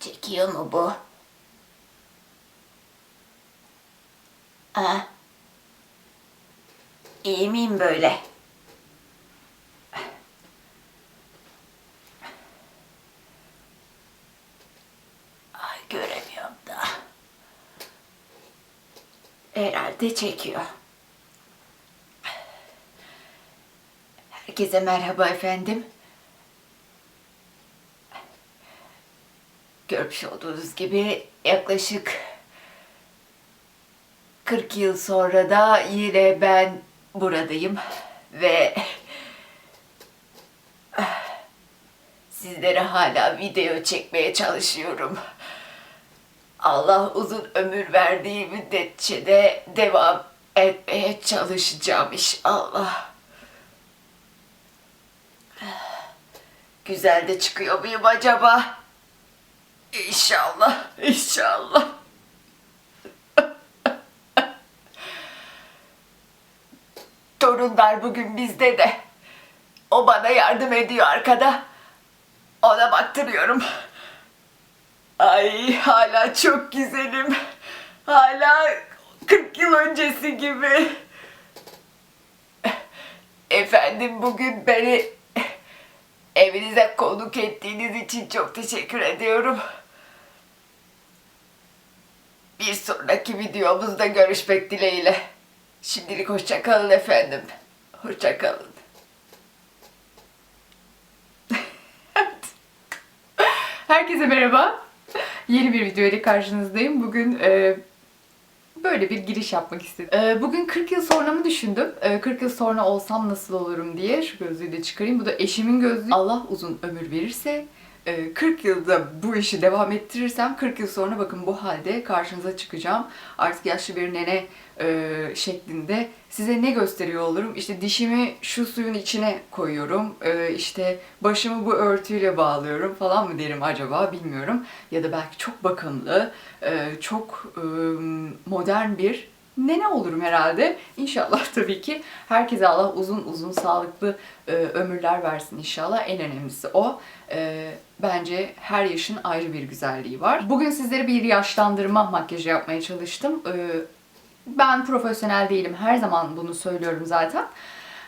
Çekiyor mu bu? Aa. İyi miyim böyle? Ay göremiyorum da. Herhalde çekiyor. Herkese merhaba efendim. Görmüş olduğunuz gibi yaklaşık 40 yıl sonra da yine ben buradayım ve sizlere hala video çekmeye çalışıyorum. Allah uzun ömür verdiği müddetçe de devam etmeye çalışacağım inşallah. Güzel de çıkıyor muyum acaba? İnşallah, inşallah. Torunlar bugün bizde de. O bana yardım ediyor arkada. Ona baktırıyorum. Ay hala çok güzelim. Hala 40 yıl öncesi gibi. Efendim bugün beni evinize konuk ettiğiniz için çok teşekkür ediyorum. Bir sonraki videomuzda görüşmek dileğiyle. Şimdilik hoşça kalın efendim. Hoşça kalın. Herkese merhaba. Yeni bir video ile karşınızdayım. Bugün e, böyle bir giriş yapmak istedim. E, bugün 40 yıl sonra mı düşündüm? E, 40 yıl sonra olsam nasıl olurum diye şu gözlüğü de çıkarayım. Bu da eşimin gözlüğü. Allah uzun ömür verirse 40 yılda bu işi devam ettirirsem 40 yıl sonra bakın bu halde karşınıza çıkacağım. Artık yaşlı bir nene e, şeklinde size ne gösteriyor olurum? İşte dişimi şu suyun içine koyuyorum. E, işte başımı bu örtüyle bağlıyorum falan mı derim acaba bilmiyorum. Ya da belki çok bakımlı, e, çok e, modern bir nene olurum herhalde. İnşallah tabii ki. Herkese Allah uzun uzun sağlıklı e, ömürler versin inşallah. En önemlisi o. E, bence her yaşın ayrı bir güzelliği var. Bugün sizlere bir yaşlandırma makyajı yapmaya çalıştım. E, ben profesyonel değilim. Her zaman bunu söylüyorum zaten.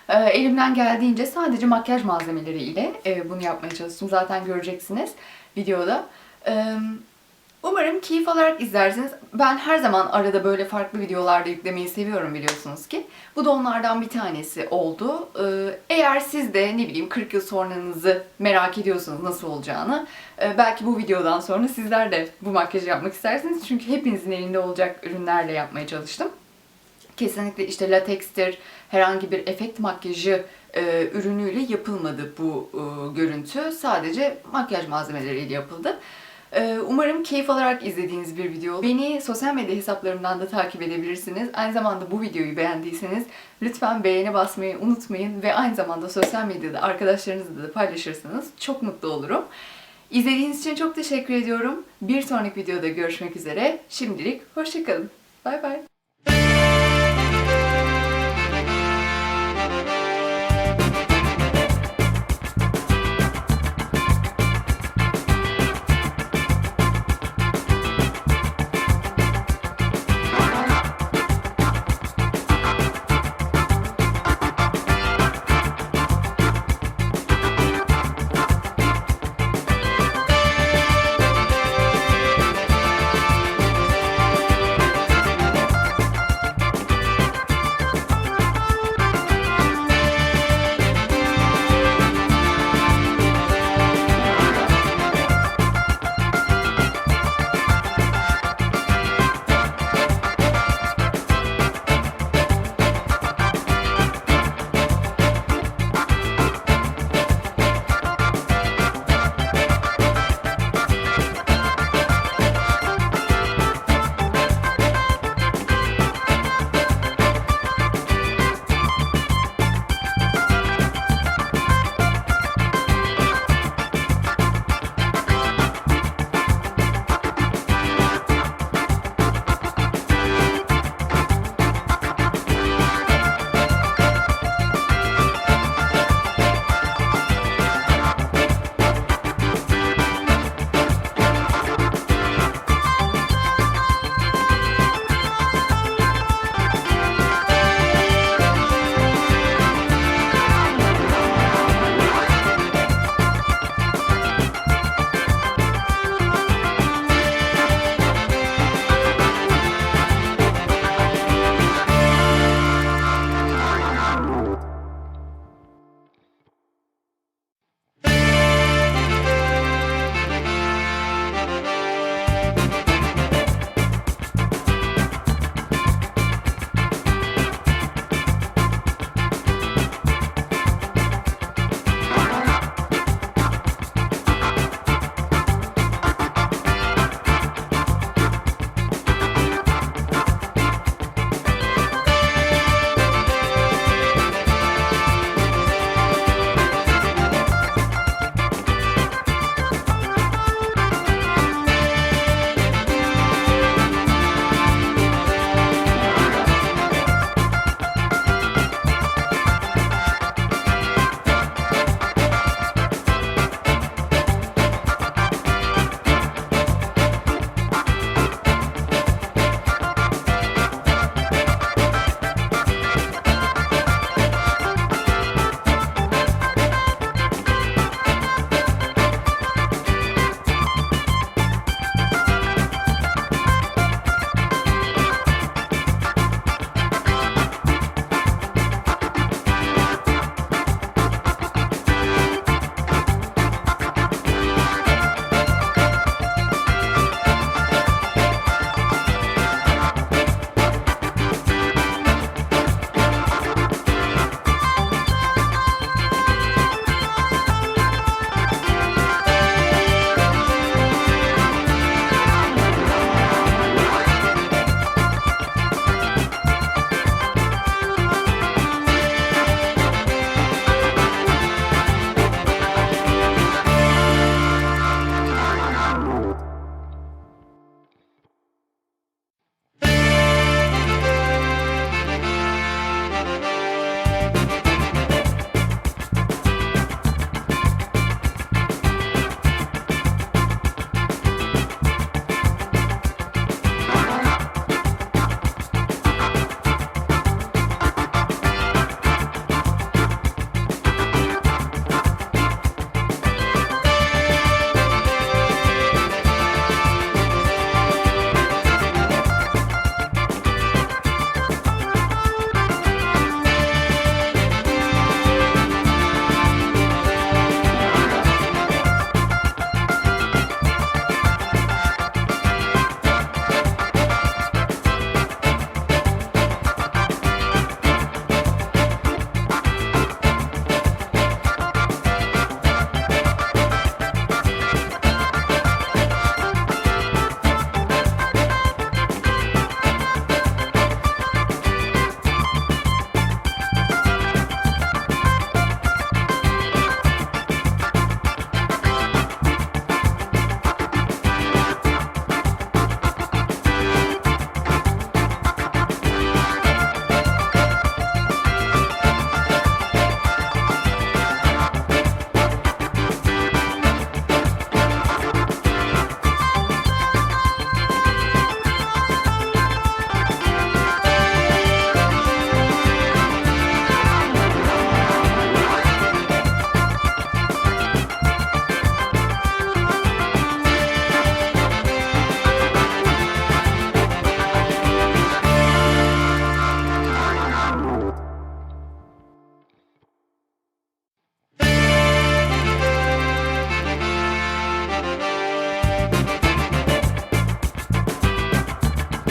E, elimden geldiğince sadece makyaj malzemeleriyle e, bunu yapmaya çalıştım. Zaten göreceksiniz videoda. E, Umarım keyif alarak izlersiniz. Ben her zaman arada böyle farklı videolarda yüklemeyi seviyorum biliyorsunuz ki. Bu da onlardan bir tanesi oldu. Ee, Eğer siz de ne bileyim 40 yıl sonranızı merak ediyorsanız nasıl olacağını e, belki bu videodan sonra sizler de bu makyajı yapmak istersiniz. Çünkü hepinizin elinde olacak ürünlerle yapmaya çalıştım. Kesinlikle işte latekstir, herhangi bir efekt makyajı e, ürünüyle yapılmadı bu e, görüntü. Sadece makyaj malzemeleriyle yapıldı. Ee, Umarım keyif alarak izlediğiniz bir video. Beni sosyal medya hesaplarımdan da takip edebilirsiniz. Aynı zamanda bu videoyu beğendiyseniz lütfen beğeni basmayı unutmayın ve aynı zamanda sosyal medyada arkadaşlarınızla da paylaşırsanız çok mutlu olurum. İzlediğiniz için çok teşekkür ediyorum. Bir sonraki videoda görüşmek üzere. Şimdilik hoşçakalın. Bay bay.